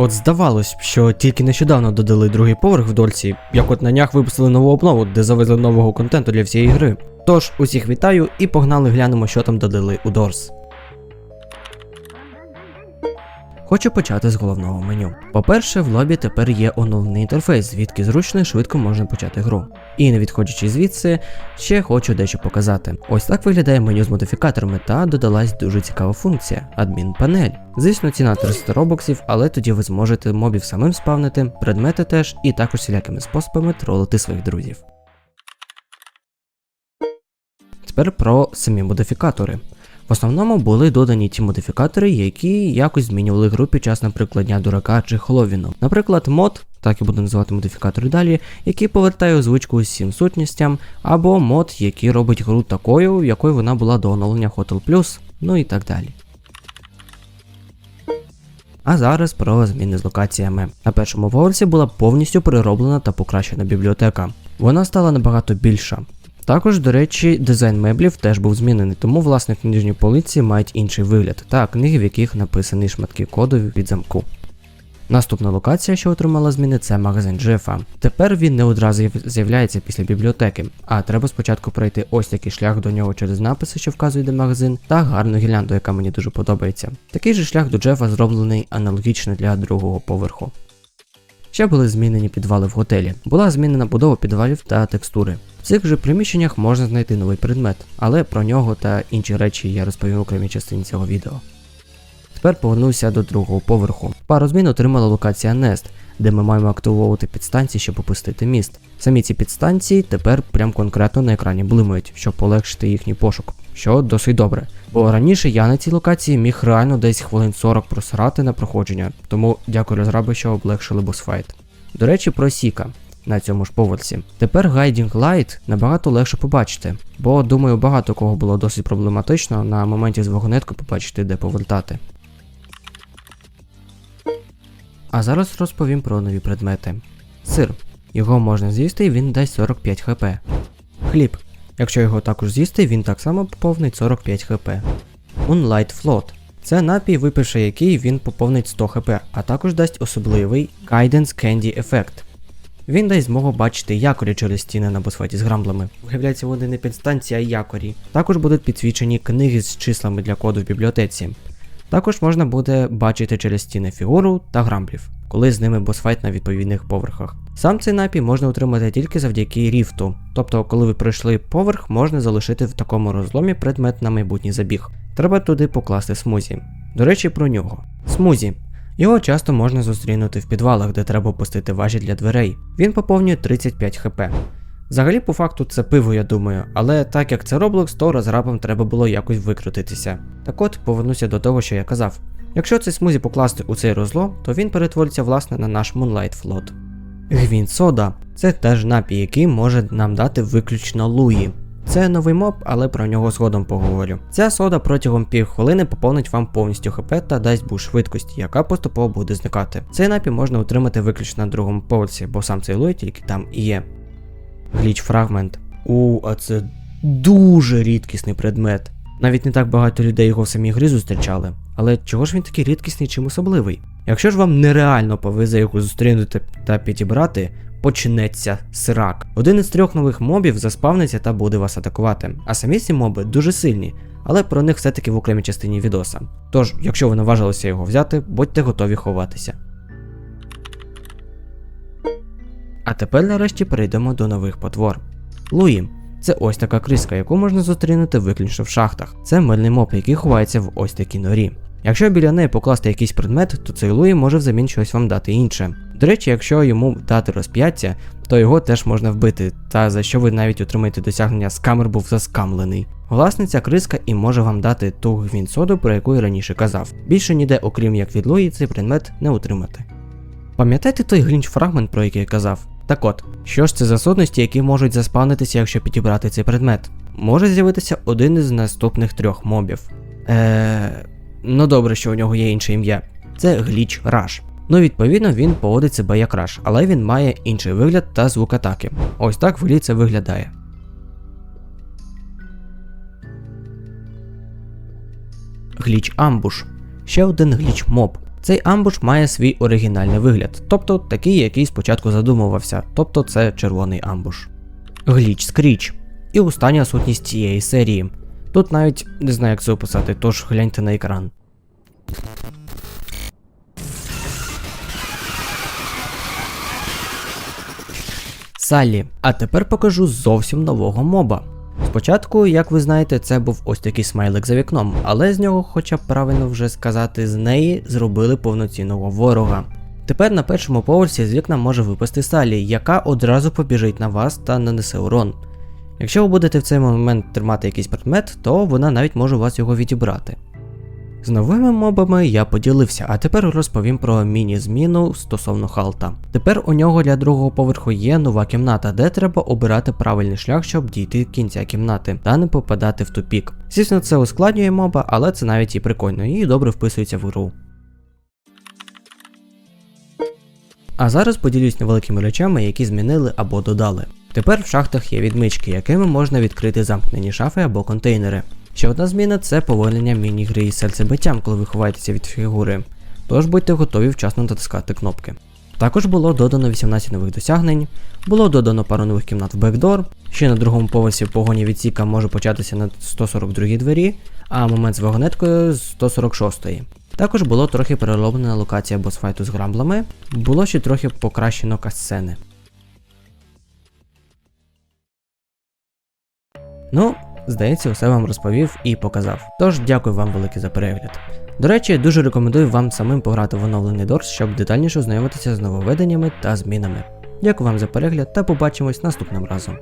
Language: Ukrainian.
От здавалось б, що тільки нещодавно додали другий поверх в Дольці, як от на днях випустили нову обнову, де завезли нового контенту для всієї гри. Тож, усіх вітаю і погнали глянемо, що там додали у Дорс. Хочу почати з головного меню. По-перше, в лобі тепер є оновлений інтерфейс, звідки зручно і швидко можна почати гру. І не відходячи звідси, ще хочу дещо показати. Ось так виглядає меню з модифікаторами та додалась дуже цікава функція адмін-панель. Звісно, ціна 300 робоксів, але тоді ви зможете мобів самим спавнити, предмети теж, і також всілякими способами тролити своїх друзів. Тепер про самі модифікатори. В основному були додані ті модифікатори, які якось змінювали гру під час, наприклад, дня дурака чи Хеллоуіну. Наприклад, мод, так і буду називати модифікатори далі, який повертає озвучку усім сутністям, або мод, який робить гру такою, якою вона була до оновлення Hotel Plus, ну і так далі. А зараз про зміни з локаціями. На першому поверсі була повністю перероблена та покращена бібліотека. Вона стала набагато більша. Також, до речі, дизайн меблів теж був змінений, тому власне книжні полиці мають інший вигляд та книги, в яких написані шматки коду від замку. Наступна локація, що отримала зміни, це магазин Джефа. Тепер він не одразу з'являється після бібліотеки, а треба спочатку пройти ось такий шлях до нього через написи, що вказує де магазин, та гарну гірлянду, яка мені дуже подобається. Такий же шлях до Джефа зроблений аналогічно для другого поверху. Ще були змінені підвали в готелі. Була змінена будова підвалів та текстури. В цих же приміщеннях можна знайти новий предмет, але про нього та інші речі я розповім в окремій частині цього відео. Тепер повернуся до другого поверху. Пару змін отримала локація Nest, де ми маємо активовувати підстанції, щоб опустити міст. Самі ці підстанції тепер прям конкретно на екрані блимають, щоб полегшити їхній пошук, що досить добре. Бо раніше я на цій локації міг реально десь хвилин 40 просрати на проходження, тому дякую розраби, що облегшили босфайт. До речі, про Сіка на цьому ж поверсі. Тепер Guiding Light набагато легше побачити, бо думаю, багато кого було досить проблематично на моменті з вагонеткою побачити, де повертати. А зараз розповім про нові предмети. Сир. Його можна з'їсти і він дасть 45 хп. Хліб. Якщо його також з'їсти, він так само поповнить 45 хп. Moonlight Float. Це напій, випивши який він поповнить 100 хп, а також дасть особливий Guidance Candy ефект. Він дасть змогу бачити якорі через стіни на босфеті з грамблами. Виявляється, вони не підстанції, а якорі. Також будуть підсвічені книги з числами для коду в бібліотеці. Також можна буде бачити через стіни фігуру та грамблів, коли з ними босфайт на відповідних поверхах. Сам цей напій можна отримати тільки завдяки ріфту, тобто, коли ви пройшли поверх, можна залишити в такому розломі предмет на майбутній забіг. Треба туди покласти смузі. До речі, про нього. Смузі. Його часто можна зустрінути в підвалах, де треба опустити важі для дверей. Він поповнює 35 хп. Взагалі, по факту, це пиво, я думаю, але так як це Roblox, то розрабам треба було якось викрутитися. Так от, повернуся до того, що я казав. Якщо цей смузі покласти у цей розлом, то він перетвориться власне на наш Moonlight Float. Гвін сода це теж напій, який може нам дати виключно Луї. Це новий моб, але про нього згодом поговорю. Ця сода протягом півхвилини поповнить вам повністю хп та дасть буст швидкості, яка поступово буде зникати. Цей напій можна отримати виключно на другому поверсі, бо сам цей Луї тільки там і є. Гліч фрагмент. У, а це дуже рідкісний предмет. Навіть не так багато людей його в самій грі зустрічали. Але чого ж він такий рідкісний чим особливий? Якщо ж вам нереально повезе його зустрінути та підібрати, почнеться срак. Один із трьох нових мобів заспавниться та буде вас атакувати. А самі ці моби дуже сильні, але про них все-таки в окремій частині відоса. Тож, якщо ви наважилися його взяти, будьте готові ховатися. А тепер нарешті перейдемо до нових потвор. Луї. Це ось така криска, яку можна зустрінути виключно в шахтах. Це мильний моб, який ховається в ось такій норі. Якщо біля неї покласти якийсь предмет, то цей Луї може взамін щось вам дати інше. До речі, якщо йому дати розп'яття, то його теж можна вбити, та за що ви навіть отримаєте досягнення скамер був заскамлений. Власне, ця криска і може вам дати ту гвінсоду, про яку я раніше казав. Більше ніде, окрім як від Луї, цей предмет не отримати. Пам'ятаєте той глінч фрагмент, про який я казав? Так от, що ж це за сутності, які можуть заспавнитися, якщо підібрати цей предмет? Може з'явитися один із наступних трьох мобів. Е. Ну добре, що у нього є інше ім'я. Це гліч Раш. Ну, відповідно, він поводить себе як Раш, але він має інший вигляд та звук атаки. Ось так в грі це виглядає. Гліч Амбуш. Ще один гліч моб. Цей амбуш має свій оригінальний вигляд, тобто такий, який спочатку задумувався, тобто це червоний амбуш. Гліч Скріч. І остання сутність цієї серії. Тут навіть не знаю, як це описати, тож гляньте на екран. Саллі. А тепер покажу зовсім нового моба. Спочатку, як ви знаєте, це був ось такий смайлик за вікном, але з нього, хоча б правильно вже сказати, з неї зробили повноцінного ворога. Тепер на першому поверсі з вікна може випасти Салі, яка одразу побіжить на вас та нанесе урон. Якщо ви будете в цей момент тримати якийсь предмет, то вона навіть може у вас його відібрати. З новими мобами я поділився, а тепер розповім про міні-зміну стосовно халта. Тепер у нього для другого поверху є нова кімната, де треба обирати правильний шлях, щоб дійти кінця кімнати та не попадати в тупік. Звісно, це ускладнює моба, але це навіть і прикольно і добре вписується в гру. А зараз поділюсь невеликими речами, які змінили або додали. Тепер в шахтах є відмички, якими можна відкрити замкнені шафи або контейнери. Ще одна зміна це повольнення міні-гри із серцебиттям, коли ви ховаєтеся від фігури. Тож будьте готові вчасно натискати кнопки. Також було додано 18 нових досягнень, було додано пару нових кімнат в бекдор. Ще на другому поверсі погоні відсіка може початися на 142 двері, а момент з вагонеткою з 146. Також було трохи перероблена локація босфайту з грамблами, було ще трохи покращено касцени. Ну, здається, усе вам розповів і показав. Тож дякую вам велике за перегляд. До речі, дуже рекомендую вам самим пограти в оновлений Doors, щоб детальніше ознайомитися з нововведеннями та змінами. Дякую вам за перегляд та побачимось наступним разом.